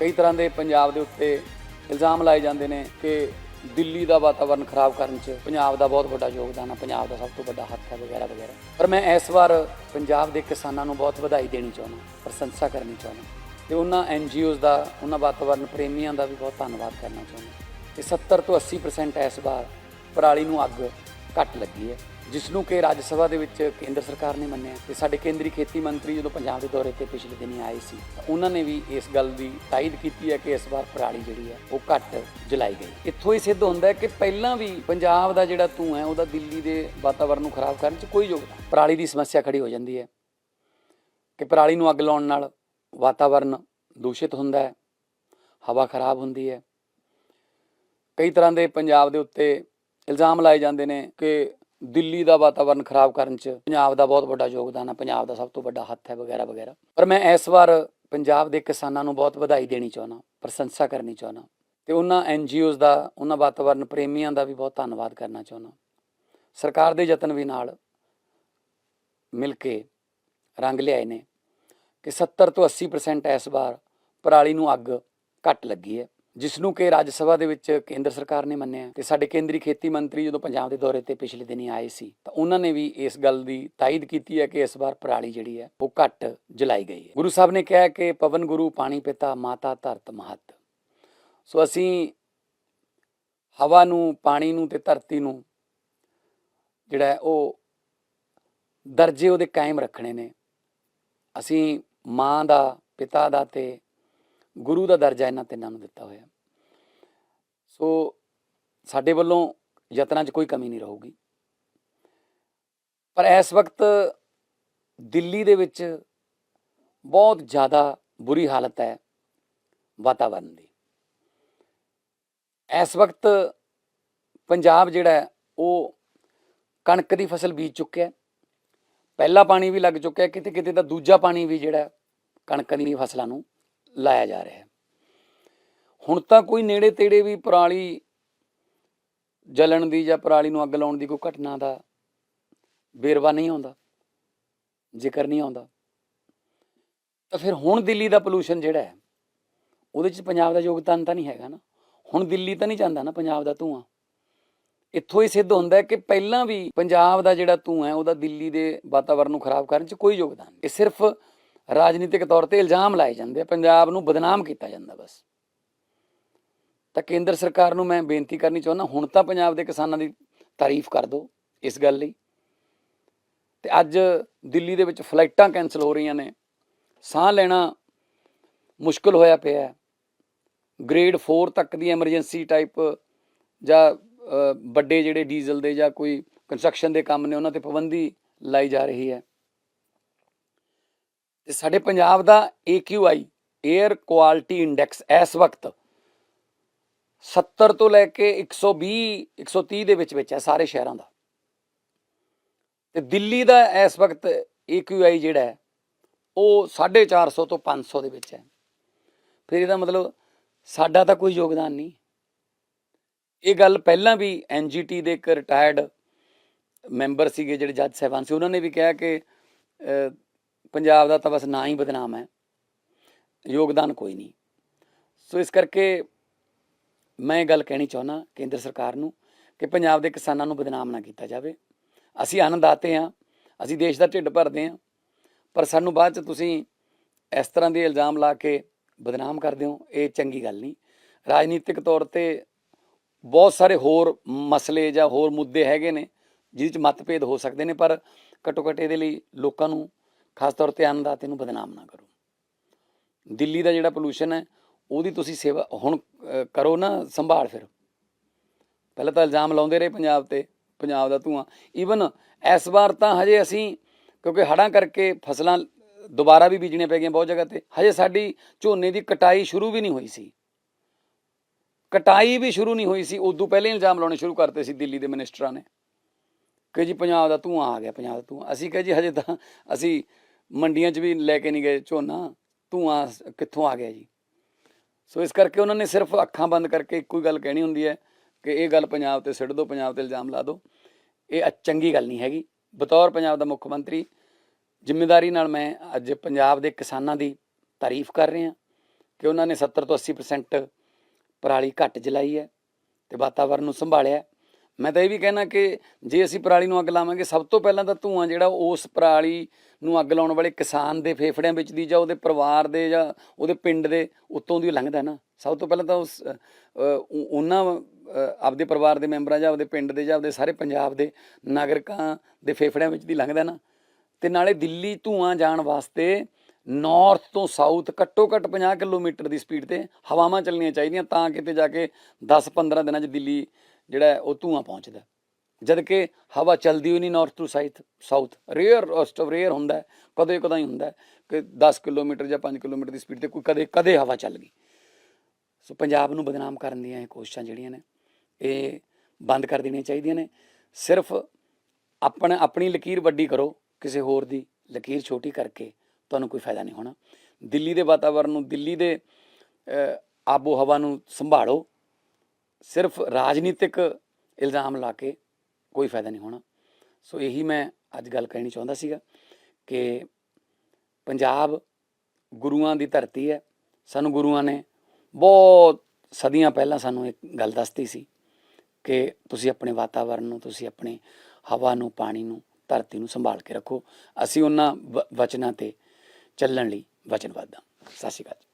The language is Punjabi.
ਕਈ ਤਰ੍ਹਾਂ ਦੇ ਪੰਜਾਬ ਦੇ ਉੱਤੇ ਇਲਜ਼ਾਮ ਲਾਏ ਜਾਂਦੇ ਨੇ ਕਿ ਦਿੱਲੀ ਦਾ ਵਾਤਾਵਰਣ ਖਰਾਬ ਕਰਨ 'ਚ ਪੰਜਾਬ ਦਾ ਬਹੁਤ ਵੱਡਾ ਯੋਗਦਾਨ ਆ, ਪੰਜਾਬ ਦਾ ਸਭ ਤੋਂ ਵੱਡਾ ਹੱਥ ਹੈ ਵਗੈਰਾ ਵਗੈਰਾ। ਪਰ ਮੈਂ ਇਸ ਵਾਰ ਪੰਜਾਬ ਦੇ ਕਿਸਾਨਾਂ ਨੂੰ ਬਹੁਤ ਵਧਾਈ ਦੇਣੀ ਚਾਹੁੰਦਾ, ਪ੍ਰਸ਼ੰਸਾ ਕਰਨੀ ਚਾਹੁੰਦਾ। ਤੇ ਉਹਨਾਂ ਐਨਜੀਓਜ਼ ਦਾ, ਉਹਨਾਂ ਵਾਤਾਵਰਣ ਪ੍ਰੇਮੀਆਂ ਦਾ ਵੀ ਬਹੁਤ ਧੰਨਵਾਦ ਕਰਨਾ ਚਾਹੁੰਦਾ। ਕਿ 70 ਤੋਂ 80% ਇਸ ਵਾਰ ਪਰਾਲੀ ਨੂੰ ਅੱਗ ਘੱਟ ਲੱਗੀ ਹੈ। ਜਿਸ ਨੂੰ ਕਿ ਰਾਜ ਸਭਾ ਦੇ ਵਿੱਚ ਕੇਂਦਰ ਸਰਕਾਰ ਨੇ ਮੰਨਿਆ ਤੇ ਸਾਡੇ ਕੇਂਦਰੀ ਖੇਤੀ ਮੰਤਰੀ ਜਦੋਂ ਪੰਜਾਬ ਦੇ ਦੌਰੇ ਤੇ ਪਿਛਲੇ ਦਿਨੀ ਆਏ ਸੀ ਉਹਨਾਂ ਨੇ ਵੀ ਇਸ ਗੱਲ ਦੀ ਤਾਇਦ ਕੀਤੀ ਹੈ ਕਿ ਇਸ ਵਾਰ ਪਰਾਲੀ ਜਿਹੜੀ ਹੈ ਉਹ ਘੱਟ ਜਲਾਈ ਗਈ। ਇੱਥੋਂ ਹੀ ਸਿੱਧ ਹੁੰਦਾ ਹੈ ਕਿ ਪਹਿਲਾਂ ਵੀ ਪੰਜਾਬ ਦਾ ਜਿਹੜਾ ਧੂੰ ਹੈ, ਉਹਦਾ ਦਿੱਲੀ ਦੇ ਵਾਤਾਵਰਣ ਨੂੰ ਖਰਾਬ ਕਰਨ 'ਚ ਕੋਈ ਯੋਗਦਾਨ ਪਰਾਲੀ ਦੀ ਸਮੱਸਿਆ ਖੜੀ ਹੋ ਜਾਂਦੀ ਹੈ ਕਿ ਪਰਾਲੀ ਨੂੰ ਅੱਗ ਲਾਉਣ ਨਾਲ ਵਾਤਾਵਰਣ ਦੂਸ਼ਿਤ ਹੁੰਦਾ ਹੈ, ਹਵਾ ਖਰਾਬ ਹੁੰਦੀ ਹੈ। ਕਈ ਤਰ੍ਹਾਂ ਦੇ ਪੰਜਾਬ ਦੇ ਉੱਤੇ ਇਲਜ਼ਾਮ ਲਾਏ ਜਾਂਦੇ ਨੇ ਕਿ ਦਿੱਲੀ ਦਾ ਵਾਤਾਵਰਣ ਖਰਾਬ ਕਰਨ 'ਚ ਪੰਜਾਬ ਦਾ ਬਹੁਤ ਵੱਡਾ ਯੋਗਦਾਨ ਹੈ ਪੰਜਾਬ ਦਾ ਸਭ ਤੋਂ ਵੱਡਾ ਹੱਥ ਹੈ ਵਗੈਰਾ ਵਗੈਰਾ। ਪਰ ਮੈਂ ਇਸ ਵਾਰ ਪੰਜਾਬ ਦੇ ਕਿਸਾਨਾਂ ਨੂੰ ਬਹੁਤ ਵਧਾਈ ਦੇਣੀ ਚਾਹੁੰਦਾ, ਪ੍ਰਸ਼ੰਸਾ ਕਰਨੀ ਚਾਹੁੰਦਾ। ਤੇ ਉਹਨਾਂ ਐਨਜੀਓਜ਼ ਦਾ, ਉਹਨਾਂ ਵਾਤਾਵਰਣ ਪ੍ਰੇਮੀਆਂ ਦਾ ਵੀ ਬਹੁਤ ਧੰਨਵਾਦ ਕਰਨਾ ਚਾਹੁੰਦਾ। ਸਰਕਾਰ ਦੇ ਯਤਨ ਵੀ ਨਾਲ ਮਿਲ ਕੇ ਰੰਗ ਲਿਆਏ ਨੇ ਕਿ 70 ਤੋਂ 80% ਇਸ ਵਾਰ ਪਰਾਲੀ ਨੂੰ ਅੱਗ ਘੱਟ ਲੱਗੀ ਹੈ। ਜਿਸ ਨੂੰ ਕਿ ਰਾਜ ਸਭਾ ਦੇ ਵਿੱਚ ਕੇਂਦਰ ਸਰਕਾਰ ਨੇ ਮੰਨਿਆ। ਤੇ ਸਾਡੇ ਕੇਂਦਰੀ ਖੇਤੀ ਮੰਤਰੀ ਜਦੋਂ ਪੰਜਾਬ ਦੇ ਦੌਰੇ ਤੇ ਪਿਛਲੇ ਦਿਨੀ ਆਏ ਸੀ, ਤਾਂ ਉਹਨਾਂ ਨੇ ਵੀ ਇਸ ਗੱਲ ਦੀ ਤਾਇਦ ਕੀਤੀ ਹੈ ਕਿ ਇਸ ਵਾਰ ਪਰਾਲੀ ਜਿਹੜੀ ਹੈ, ਉਹ ਘੱਟ ਜਲਾਈ ਗਈ ਹੈ। ਗੁਰੂ ਸਾਹਿਬ ਨੇ ਕਿਹਾ ਕਿ ਪਵਨ ਗੁਰੂ, ਪਾਣੀ ਪਿਤਾ, ਮਾਤਾ ਧਰਤ ਮਹਤ। ਸੋ ਅਸੀਂ ਹਵਾ ਨੂੰ, ਪਾਣੀ ਨੂੰ ਤੇ ਧਰਤੀ ਨੂੰ ਜਿਹੜਾ ਉਹ ਦਰਜੇ ਉਹਦੇ ਕਾਇਮ ਰੱਖਣੇ ਨੇ। ਅਸੀਂ ਮਾਂ ਦਾ, ਪਿਤਾ ਦਾ ਤੇ ਗੁਰੂ ਦਾ ਦਰਜਾ ਇਹਨਾਂ ਤਿੰਨਾਂ ਨੂੰ ਦਿੱਤਾ ਹੋਇਆ। ਸੋ ਸਾਡੇ ਵੱਲੋਂ ਯਤਨਾਂ 'ਚ ਕੋਈ ਕਮੀ ਨਹੀਂ ਰਹੂਗੀ। ਪਰ ਇਸ ਵਕਤ ਦਿੱਲੀ ਦੇ ਵਿੱਚ ਬਹੁਤ ਜ਼ਿਆਦਾ ਬੁਰੀ ਹਾਲਤ ਹੈ ਵਾਤਾਵਰਨ ਦੀ। ਇਸ ਵਕਤ ਪੰਜਾਬ ਜਿਹੜਾ ਉਹ ਕਣਕ ਦੀ ਫਸਲ ਬੀਜ ਚੁੱਕਿਆ ਪਹਿਲਾ ਪਾਣੀ ਵੀ ਲੱਗ ਚੁੱਕਿਆ ਕਿਤੇ ਕਿਤੇ ਤਾਂ ਦੂਜਾ ਪਾਣੀ ਵੀ ਜਿਹੜਾ ਕਣਕ ਦੀ ਫਸਲਾਂ ਨੂੰ ਲਾਇਆ ਜਾ ਰਿਹਾ ਹੈ। ਹੁਣ ਤਾਂ ਕੋਈ ਨੇੜੇ ਤੇੜੇ ਵੀ ਪਰਾਲੀ ਜਲਣ ਦੀ ਜਾਂ ਪਰਾਲੀ ਨੂੰ ਅੱਗ ਲਾਉਣ ਦੀ ਕੋਈ ਘਟਨਾ ਦਾ ਵੇਰਵਾ ਨਹੀਂ ਆਉਂਦਾ, ਜ਼ਿਕਰ ਨਹੀਂ ਆਉਂਦਾ। ਤਾਂ ਫਿਰ ਹੁਣ ਦਿੱਲੀ ਦਾ ਪੋਲੂਸ਼ਨ ਜਿਹੜਾ ਹੈ, ਉਹਦੇ 'ਚ ਪੰਜਾਬ ਦਾ ਯੋਗਦਾਨ ਤਾਂ ਨਹੀਂ ਹੈਗਾ ਨਾ। ਹੁਣ ਦਿੱਲੀ ਤਾਂ ਨਹੀਂ ਜਾਂਦਾ ਨਾ ਪੰਜਾਬ ਦਾ ਧੂਆਂ। ਇੱਥੋਂ ਹੀ ਸਿੱਧ ਹੁੰਦਾ ਹੈ ਕਿ ਪਹਿਲਾਂ ਵੀ ਪੰਜਾਬ ਦਾ ਜਿਹੜਾ ਧੂਆਂ ਹੈ, ਉਹਦਾ ਦਿੱਲੀ ਦੇ ਵਾਤਾਵਰਣ ਨੂੰ ਖਰਾਬ ਕਰਨ 'ਚ ਕੋਈ ਯੋਗਦਾਨ ਨਹੀਂ। ਇਹ ਸਿਰਫ ਰਾਜਨੀਤਿਕ ਤੌਰ ਤੇ ਇਲਜ਼ਾਮ ਲਾਏ ਜਾਂਦੇ ਆ, ਪੰਜਾਬ ਨੂੰ ਬਦਨਾਮ ਕੀਤਾ ਜਾਂਦਾ ਬਸ। ਤਾਂ ਕੇਂਦਰ ਸਰਕਾਰ ਨੂੰ ਮੈਂ ਬੇਨਤੀ ਕਰਨੀ ਚਾਹੁੰਦਾ, ਹੁਣ ਤਾਂ ਪੰਜਾਬ ਦੇ ਕਿਸਾਨਾਂ ਦੀ ਤਾਰੀਫ ਕਰ ਦਿਓ ਇਸ ਗੱਲ ਲਈ। ਤੇ ਅੱਜ ਦਿੱਲੀ ਦੇ ਵਿੱਚ ਫਲਾਈਟਾਂ ਕੈਨਸਲ ਹੋ ਰਹੀਆਂ ਨੇ, ਸਾਹ ਲੈਣਾ ਮੁਸ਼ਕਲ ਹੋਇਆ ਪਿਆ ਗ੍ਰੇਡ 4 ਤੱਕ ਦੀ ਐਮਰਜੈਂਸੀ ਟਾਈਪ ਜਾਂ ਵੱਡੇ ਜਿਹੜੇ ਡੀਜ਼ਲ ਦੇ ਜਾਂ ਕੋਈ ਕੰਸਟਰਕਸ਼ਨ ਦੇ ਕੰਮ ਨੇ, ਉਹਨਾਂ ਤੇ ਪਾਬੰਦੀ ਲਾਈ ਜਾ ਰਹੀ ਹੈ। ਤੇ ਸਾਡੇ ਪੰਜਾਬ ਦਾ AQI 에ਅਰ ਕੁਆਲਿਟੀ ਇੰਡੈਕਸ ਇਸ ਵਕਤ 70 ਤੋਂ ਲੈ ਕੇ 120 130 ਦੇ ਵਿੱਚ ਵਿੱਚ ਹੈ ਸਾਰੇ ਸ਼ਹਿਰਾਂ ਦਾ। ਤੇ ਦਿੱਲੀ ਦਾ ਇਸ ਵਕਤ AQI ਜਿਹੜਾ ਹੈ, ਉਹ 450 ਤੋਂ 500 ਦੇ ਵਿੱਚ ਹੈ। ਫਿਰ ਇਹਦਾ ਮਤਲਬ ਸਾਡਾ ਤਾਂ ਕੋਈ ਯੋਗਦਾਨ ਨਹੀਂ। ਇਹ ਗੱਲ ਪਹਿਲਾਂ ਵੀ ਐਨਜੀਟੀ ਦੇ ਇੱਕ ਰਿਟਾਇਰਡ ਮੈਂਬਰ ਸੀਗੇ ਜਿਹੜੇ ਜੱਜ ਸਾਹਿਬਾਨ ਸੀ, ਉਹਨਾਂ ਨੇ ਵੀ ਕਿਹਾ ਕਿ ਪੰਜਾਬ ਦਾ ਤਾਂ ਬਸ ਨਾਂ ਹੀ ਬਦਨਾਮ ਹੈ। ਯੋਗਦਾਨ ਕੋਈ ਨਹੀਂ। ਸੋ ਇਸ ਕਰਕੇ ਮੈਂ ਇਹ ਗੱਲ ਕਹਿਣੀ ਚਾਹੁੰਦਾ ਕੇਂਦਰ ਸਰਕਾਰ ਨੂੰ ਕਿ ਪੰਜਾਬ ਦੇ ਕਿਸਾਨਾਂ ਨੂੰ ਬਦਨਾਮ ਨਾ ਕੀਤਾ ਜਾਵੇ। ਅਸੀਂ ਆਨੰਦਾਤੇ ਹਾਂ, ਅਸੀਂ ਦੇਸ਼ ਦਾ ਢਿੱਡ ਭਰਦੇ ਹਾਂ, ਪਰ ਸਾਨੂੰ ਬਾਅਦ ਚ ਤੁਸੀਂ ਇਸ ਤਰ੍ਹਾਂ ਦੇ ਇਲਜ਼ਾਮ ਲਾ ਕੇ ਬਦਨਾਮ ਕਰਦੇ ਹੋ ਇਹ ਚੰਗੀ ਗੱਲ ਨਹੀਂ। ਰਾਜਨੀਤਿਕ ਤੌਰ ਤੇ ਬਹੁਤ ਸਾਰੇ ਹੋਰ ਮਸਲੇ ਜਾਂ ਹੋਰ ਮੁੱਦੇ ਹੈਗੇ ਨੇ, ਜਿਹਦੇ ਚ ਮਤਭੇਦ ਹੋ ਸਕਦੇ ਨੇ, ਪਰ ਘੱਟੋ ਘੱਟ ਇਹਦੇ ਲਈ ਲੋਕਾਂ ਨੂੰ ਖਾਸ ਤੌਰ ਤੇ ਅੰਨਦਾਤੇ ਨੂੰ ਬਦਨਾਮ ਨਾ ਕਰੋ। ਦਿੱਲੀ ਦਾ ਜਿਹੜਾ ਪੋਲੂਸ਼ਨ ਹੈ, ਉਹਦੀ ਤੁਸੀਂ ਸੇਵਾ ਹੁਣ ਕਰੋ ਨਾ, ਸੰਭਾਲ ਫਿਰ। ਪਹਿਲਾਂ ਤਾਂ ਇਲਜ਼ਾਮ ਲਾਉਂਦੇ ਰਹੇ ਪੰਜਾਬ ਤੇ, ਪੰਜਾਬ ਦਾ ਧੂਆਂ। ਈਵਨ ਇਸ ਵਾਰ ਤਾਂ ਹਜੇ ਅਸੀਂ, ਕਿਉਂਕਿ ਹੜਾਂ ਕਰਕੇ ਫਸਲਾਂ ਦੁਬਾਰਾ ਵੀ ਬੀਜਣੀਆਂ ਪੈ ਗਈਆਂ ਬਹੁਤ ਜਗ੍ਹਾ ਤੇ, ਹਜੇ ਸਾਡੀ ਝੋਨੇ ਦੀ ਕਟਾਈ ਸ਼ੁਰੂ ਵੀ ਨਹੀਂ ਹੋਈ ਸੀ। ਕਟਾਈ ਵੀ ਸ਼ੁਰੂ ਨਹੀਂ ਹੋਈ ਸੀ, ਉਦੋਂ ਪਹਿਲੇ ਇਲਜ਼ਾਮ ਲਾਉਣੇ ਸ਼ੁਰੂ ਕਰਤੇ ਸੀ ਦਿੱਲੀ ਦੇ ਮਿਨਿਸਟਰਾਂ ਨੇ। ਕਿ ਜੀ ਪੰਜਾਬ ਦਾ ਧੂਆਂ ਆ ਗਿਆ, ਪੰਜਾਬ ਦਾ ਧੂਆਂ। ਅਸੀਂ ਕਹੇ ਜੀ, ਹਜੇ ਤਾਂ ਅਸੀਂ ਮੰਡੀਆਂ 'ਚ ਵੀ ਲੈ ਕੇ ਨਹੀਂ ਗਏ ਝੋਨਾ, ਧੂਆਂ ਕਿੱਥੋਂ ਆ ਗਿਆ ਜੀ? ਸੋ ਇਸ ਕਰਕੇ ਉਹਨਾਂ ਨੇ ਸਿਰਫ ਅੱਖਾਂ ਬੰਦ ਕਰਕੇ ਇੱਕੋ ਹੀ ਗੱਲ ਕਹਿਣੀ ਹੁੰਦੀ ਹੈ ਕਿ ਇਹ ਗੱਲ ਪੰਜਾਬ ਤੇ ਸਿੱਟ ਦਿਓ, ਪੰਜਾਬ ਤੇ ਇਲਜ਼ਾਮ ਲਾ ਦਿਓ। ਇਹ ਚੰਗੀ ਗੱਲ ਨਹੀਂ ਹੈਗੀ। ਬਤੌਰ ਪੰਜਾਬ ਦਾ ਮੁੱਖ ਮੰਤਰੀ, ਜ਼ਿੰਮੇਵਾਰੀ ਨਾਲ ਮੈਂ ਅੱਜ ਪੰਜਾਬ ਦੇ ਕਿਸਾਨਾਂ ਦੀ ਤਾਰੀਫ ਕਰ ਰਿਹਾ ਕਿ ਉਹਨਾਂ ਨੇ 70 ਤੋਂ 80% ਪਰਾਲੀ ਘੱਟ ਜਲਾਈ ਹੈ ਤੇ ਵਾਤਾਵਰਨ ਨੂੰ ਸੰਭਾਲਿਆ ਮੈਂ ਤਾਂ ਇਹ ਵੀ ਕਹਿਣਾ ਕਿ ਜੇ ਅਸੀਂ ਪਰਾਲੀ ਨੂੰ ਅੱਗ ਲਾਵਾਂਗੇ, ਸਭ ਤੋਂ ਪਹਿਲਾਂ ਤਾਂ ਧੂਆਂ ਜਿਹੜਾ ਉਸ ਪਰਾਲੀ ਨੂੰ ਅੱਗ ਲਾਉਣ ਵਾਲੇ ਕਿਸਾਨ ਦੇ ਫੇਫੜਿਆਂ ਵਿੱਚ ਦੀ ਜਾਂ ਉਹਦੇ ਪਰਿਵਾਰ ਦੇ ਜਾਂ ਉਹਦੇ ਪਿੰਡ ਦੇ ਉੱਤੋਂ ਦੀ ਲੰਘਦਾ ਨਾ। ਸਭ ਤੋਂ ਪਹਿਲਾਂ ਤਾਂ ਉਸ ਉਹਨਾਂ ਆਪਦੇ ਪਰਿਵਾਰ ਦੇ ਮੈਂਬਰਾਂ ਜਾਂ ਆਪਦੇ ਪਿੰਡ ਦੇ ਜਾਂ ਆਪਦੇ ਸਾਰੇ ਪੰਜਾਬ ਦੇ ਨਾਗਰਿਕਾਂ ਦੇ ਫੇਫੜਿਆਂ ਵਿੱਚ ਦੀ ਲੰਘਦਾ ਨਾ। ਤੇ ਨਾਲੇ ਦਿੱਲੀ ਧੂਆਂ ਜਾਣ ਵਾਸਤੇ ਨਾਰਥ ਤੋਂ ਸਾਊਥ ਘੱਟੋ ਘੱਟ 50 ਕਿਲੋਮੀਟਰ ਦੀ ਸਪੀਡ ਤੇ ਹਵਾਵਾਂ ਚੱਲਣੀਆਂ ਚਾਹੀਦੀਆਂ ਤਾਂ ਕਿਤੇ ਜਾ ਕੇ 10-15 ਦਿਨਾਂ 'ਚ ਦਿੱਲੀ ਜਿਹੜਾ ਉਹ ਧੂਆਂ ਪਹੁੰਚਦਾ ਹੈ। ਜਦ ਕਿ ਹਵਾ ਚੱਲਦੀ ਹੋਈ ਨਹੀਂ north to south south rare rust rare ਹੁੰਦਾ ਹੈ, ਕਦੇ ਕਦਾਈ ਹੁੰਦਾ ਕਿ 10 ਕਿਲੋਮੀਟਰ ਜਾਂ 5 ਕਿਲੋਮੀਟਰ ਦੀ ਸਪੀਡ ਤੇ ਕੋਈ ਕਦੇ ਕਦੇ ਹਵਾ ਚੱਲ ਗਈ। ਸੋ ਪੰਜਾਬ ਨੂੰ ਬਦਨਾਮ ਕਰਨ ਦੀਆਂ ਇਹ ਕੋਸ਼ਿਸ਼ਾਂ ਜਿਹੜੀਆਂ ਨੇ ਇਹ ਬੰਦ ਕਰ ਦੇਣੀਆਂ ਚਾਹੀਦੀਆਂ ਨੇ। ਸਿਰਫ ਆਪਣਾ ਆਪਣੀ ਲਕੀਰ ਵੱਡੀ ਕਰੋ ਕਿਸੇ ਹੋਰ ਦੀ ਲਕੀਰ ਛੋਟੀ ਕਰਕੇ ਤੁਹਾਨੂੰ ਕੋਈ ਫਾਇਦਾ ਨਹੀਂ ਹੋਣਾ। ਦਿੱਲੀ ਦੇ ਵਾਤਾਵਰਣ ਨੂੰ ਦਿੱਲੀ ਦੇ ਆਬੋ ਹਵਾ ਨੂੰ ਸੰਭਾਲੋ। ਸਿਰਫ ਰਾਜਨੀਤਿਕ ਇਲਜ਼ਾਮ ਲਾ ਕੇ ਕੋਈ ਫਾਇਦਾ ਨਹੀਂ ਹੋਣਾ। ਸੋ ਇਹੀ ਮੈਂ ਅੱਜ ਗੱਲ ਕਹਿਣੀ ਚਾਹੁੰਦਾ ਸੀਗਾ ਕਿ ਪੰਜਾਬ ਗੁਰੂਆਂ ਦੀ ਧਰਤੀ ਹੈ। ਸਾਨੂੰ ਗੁਰੂਆਂ ਨੇ ਬਹੁਤ ਸਦੀਆਂ ਪਹਿਲਾਂ ਸਾਨੂੰ ਇੱਕ ਗੱਲ ਦੱਸਤੀ ਸੀ ਕਿ ਤੁਸੀਂ ਆਪਣੇ ਵਾਤਾਵਰਣ ਨੂੰ, ਤੁਸੀਂ ਆਪਣੇ ਹਵਾ ਨੂੰ, ਪਾਣੀ ਨੂੰ, ਧਰਤੀ ਨੂੰ ਸੰਭਾਲ ਕੇ ਰੱਖੋ। ਅਸੀਂ ਉਹਨਾਂ ਵ- ਵਚਨਾਂ ਤੇ ਚੱਲਣ ਲਈ ਵਚਨਬੱਧ ਹਾਂ। ਸਤਿ ਸ਼੍ਰੀ ਅਕਾਲ ਜੀ।